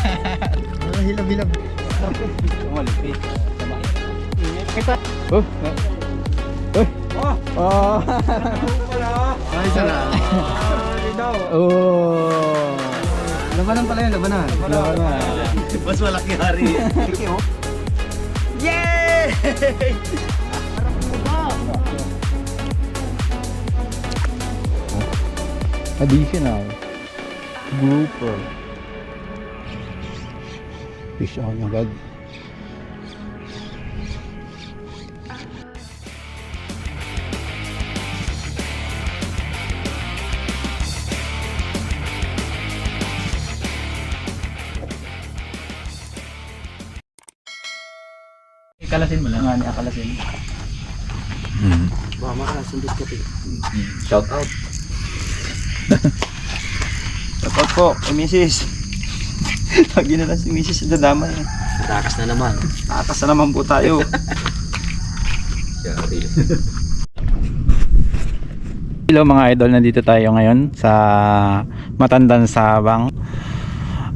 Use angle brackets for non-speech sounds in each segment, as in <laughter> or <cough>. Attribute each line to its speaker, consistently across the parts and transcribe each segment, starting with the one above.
Speaker 1: Ah, hilab-hilab.
Speaker 2: Malipit.
Speaker 1: Kita.
Speaker 2: Oh. Oh. Oh.
Speaker 1: Ay, sana.
Speaker 2: Oh. Labanan pala yun, labanan. Labanan.
Speaker 1: Mas malaki hari. Yay!
Speaker 2: Additional. Grouper. Fish on agad.
Speaker 1: Ikalasin mo lang. Nga ni akalasin.
Speaker 2: Mm.
Speaker 1: Baka makasundot ka tayo.
Speaker 2: Shout out. <laughs> Shout out po kay Mrs. <laughs> Lagi na lang si Mrs. na damay.
Speaker 1: Takas na naman.
Speaker 2: Takas na naman po tayo. Hello mga idol, nandito tayo ngayon sa Matandan Sabang.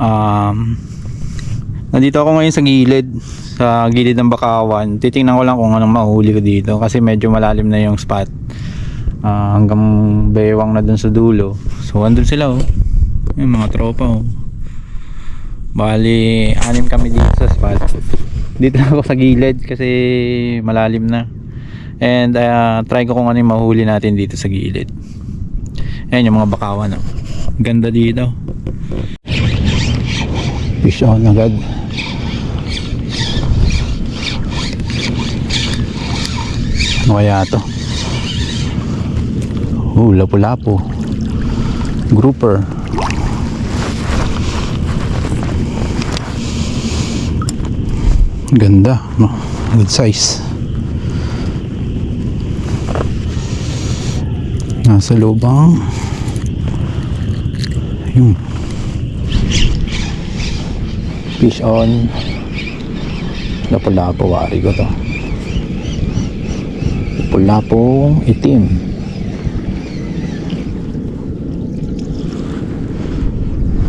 Speaker 2: Um, nandito ako ngayon sa gilid, sa gilid ng Bakawan. Titingnan ko lang kung anong mahuli ko dito kasi medyo malalim na yung spot. Ah, hanggang bewang na dun sa dulo. So andun sila oh. Yung mga tropa oh. Bali, anim kami dito sa spot. Dito na ako sa gilid kasi malalim na. And uh, try ko kung ano yung mahuli natin dito sa gilid. Ayan yung mga bakawan. Oh. Ganda dito. Fish on agad. Ano kaya to? Oh, lapu-lapu. Grouper. Ganda, no? Good size. Nasa lubang. Ayun. Fish on. Lapu-lapu, wari ko to. Lapu-lapu, itim.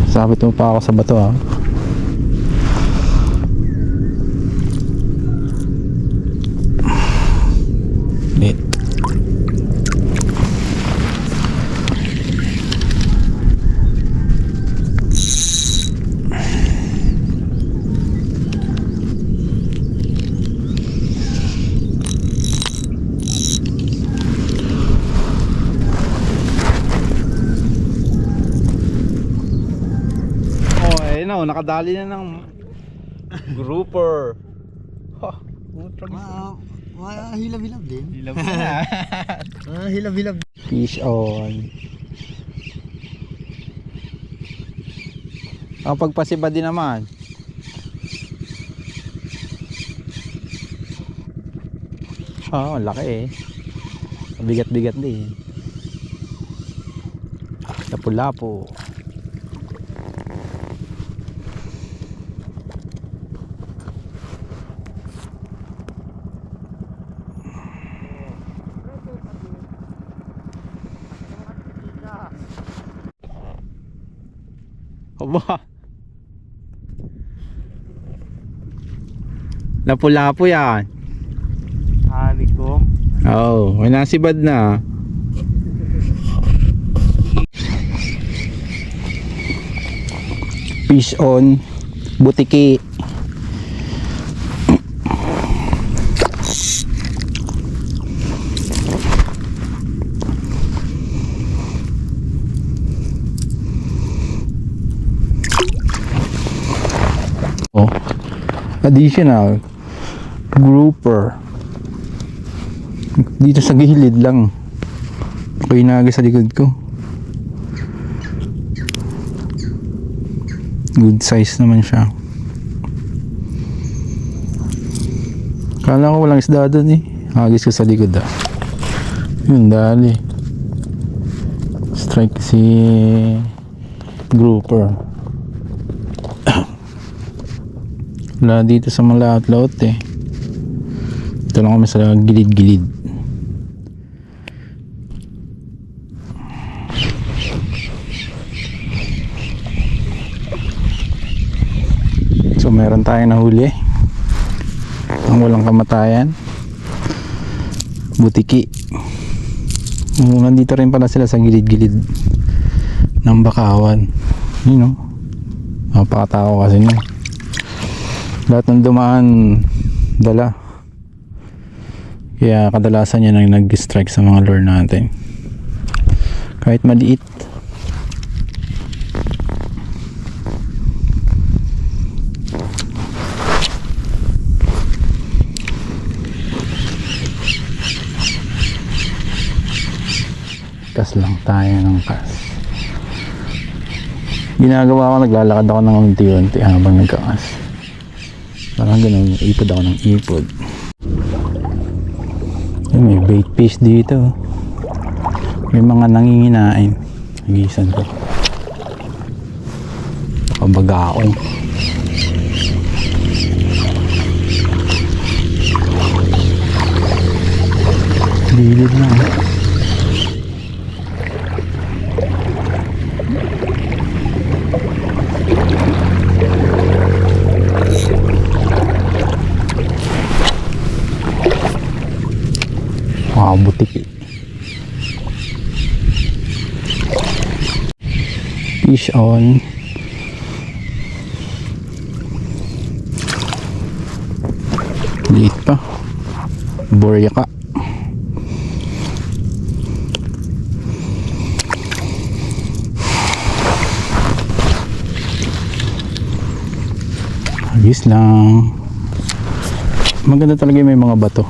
Speaker 2: Sabit mo pa ako sa bato ah. Oh, nakadali na ng grouper. Ha, ultra <laughs>
Speaker 1: Ah, ah, hilab-hilab din.
Speaker 2: Hilab na.
Speaker 1: Ah, hilab-hilab.
Speaker 2: Fish on. Ang pagpasiba din naman. Ah, ang laki eh. Bigat-bigat din. Lapu-lapu. Aba. Lapu-lapu yan.
Speaker 1: Hari ko.
Speaker 2: Oo, oh, may nasibad na. Fish on butiki. Additional grouper. Dito sa gilid lang. Inagay sa likod ko. Good size naman siya. Kala ko walang isda doon eh. Agis ko sa likod ah. Yun dali. Strike si grouper wala dito sa mga laot-laot eh ito lang kami sa gilid-gilid meron tayong nahuli. Ang walang kamatayan. Butiki. Oh, nandito rin pala sila sa gilid-gilid ng bakawan. Yun know. Napakatao kasi niya. Lahat ng dumaan dala. Kaya kadalasan yan ang nag-strike sa mga lure natin. Kahit maliit. Kas lang tayo ng kas. Ginagawa ko, naglalakad ako ng unti-unti habang nagkakas. Parang ganun, ipod ako ng ipod. Ayun, may bait fish dito. May mga nanginginain. Nagisan ko. Nakabagaon. Gilid na. eh. Mga butik eh. Fish on. Liit pa. Borya ka. Ayos lang. Maganda talaga may mga bato.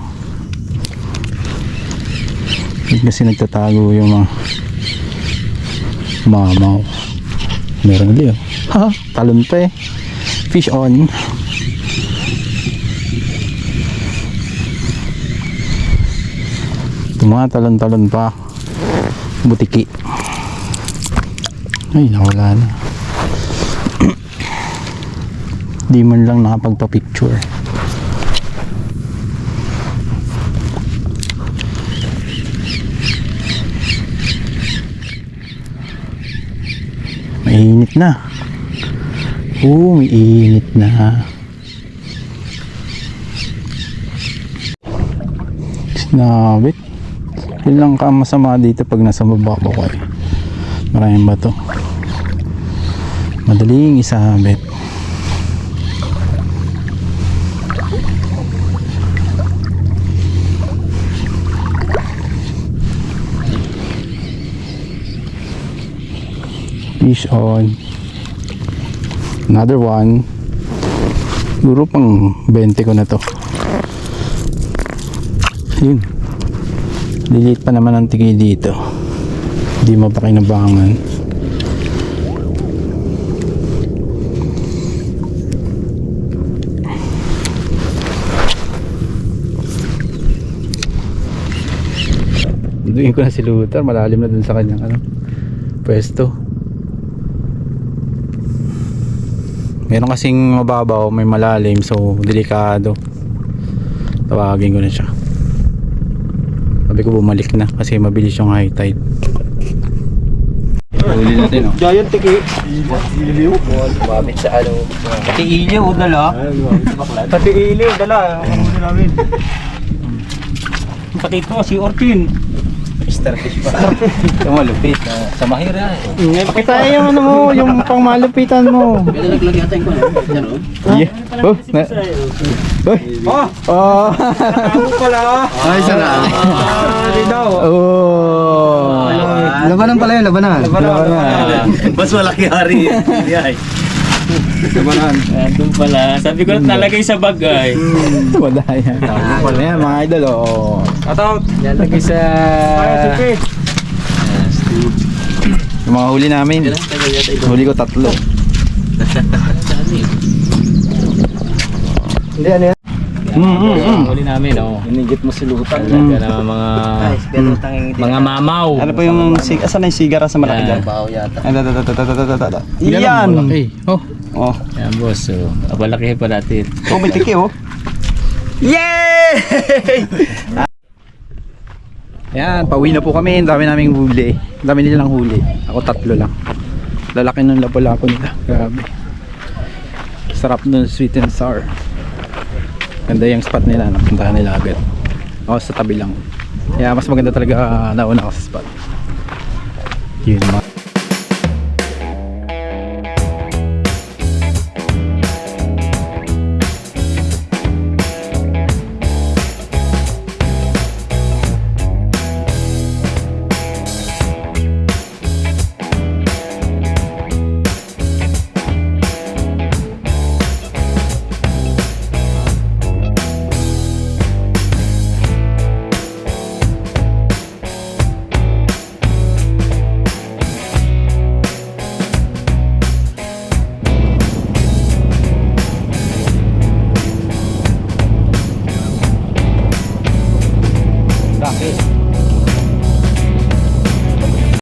Speaker 2: Kasi nagtatago yung mga mamaw. Meron ulit oh. Ha? Talon pa eh. Fish on. Ito mga talon-talon pa. Butiki. Ay, nawala na. Di man lang nakapagpa-picture. Mainit na. Oo, may init na. Sinabit. Yun lang ka masama dito pag nasa baba ko eh. Maraming bato. Madaling isabit. Fish on. Another one. Siguro pang 20 ko na to. Yun. Liliit pa naman ang tigi dito. Hindi mapakinabangan. Duin ko na si Luther. Malalim na dun sa kanyang ano, pwesto. Meron kasing mababaw, may malalim, so delikado. Tawagin ko na siya. Sabi ko bumalik na kasi mabilis yung high tide. Huli natin oh.
Speaker 1: Giant tiki. Iliw. Bumabit sa ano. Pati iliw, dala. Pati iliw, dala. Ang huli namin. Pati ito, si Orkin. Starfish pa. <laughs> Ito malupit. Sa mahira.
Speaker 2: Pakita yung ano mo, yung pangmalupitan mo.
Speaker 1: Nalaglag yata yung ano.
Speaker 2: Yeah. Oh, na. Oy.
Speaker 1: Oh!
Speaker 2: Oh.
Speaker 1: Pala! Ay, sana. Ah, di daw.
Speaker 2: Oh.
Speaker 1: Labanan pala yun, labanan.
Speaker 2: Labanan.
Speaker 1: Mas malaki hari. <laughs> Sabanan. Ah,
Speaker 3: doon pala. Sabi ko na nalagay sa bagay. <laughs>
Speaker 2: Wala yan. Wala yan mga idol. Oh.
Speaker 1: Cut out.
Speaker 3: Nalagay sa...
Speaker 2: Yung mga huli namin. Huli ko tatlo.
Speaker 1: Hindi, ano yan?
Speaker 2: Mm, mm, mm.
Speaker 3: Huli namin, oh.
Speaker 1: Inigit mo si Lutang.
Speaker 2: Mm.
Speaker 3: Ano, mga mga mamaw.
Speaker 2: Ano pa yung sig asan na yung sigara sa malaki diyan?
Speaker 1: Bawo yata.
Speaker 2: Ay, da da da da da da Oh. Oh.
Speaker 3: Yan boss. So, apalaki pa natin.
Speaker 2: Oh, may tiki oh. Yay! Yan, pauwi na po kami. Ang dami naming huli. Ang dami nilang huli. Ako tatlo lang. Lalaki ng lapo-lapo nila. Grabe. sarap nun sweet and sour ganda yung spot nila napuntahan nila agad ako sa tabi lang kaya mas maganda talaga uh, nauna ako sa spot yun mga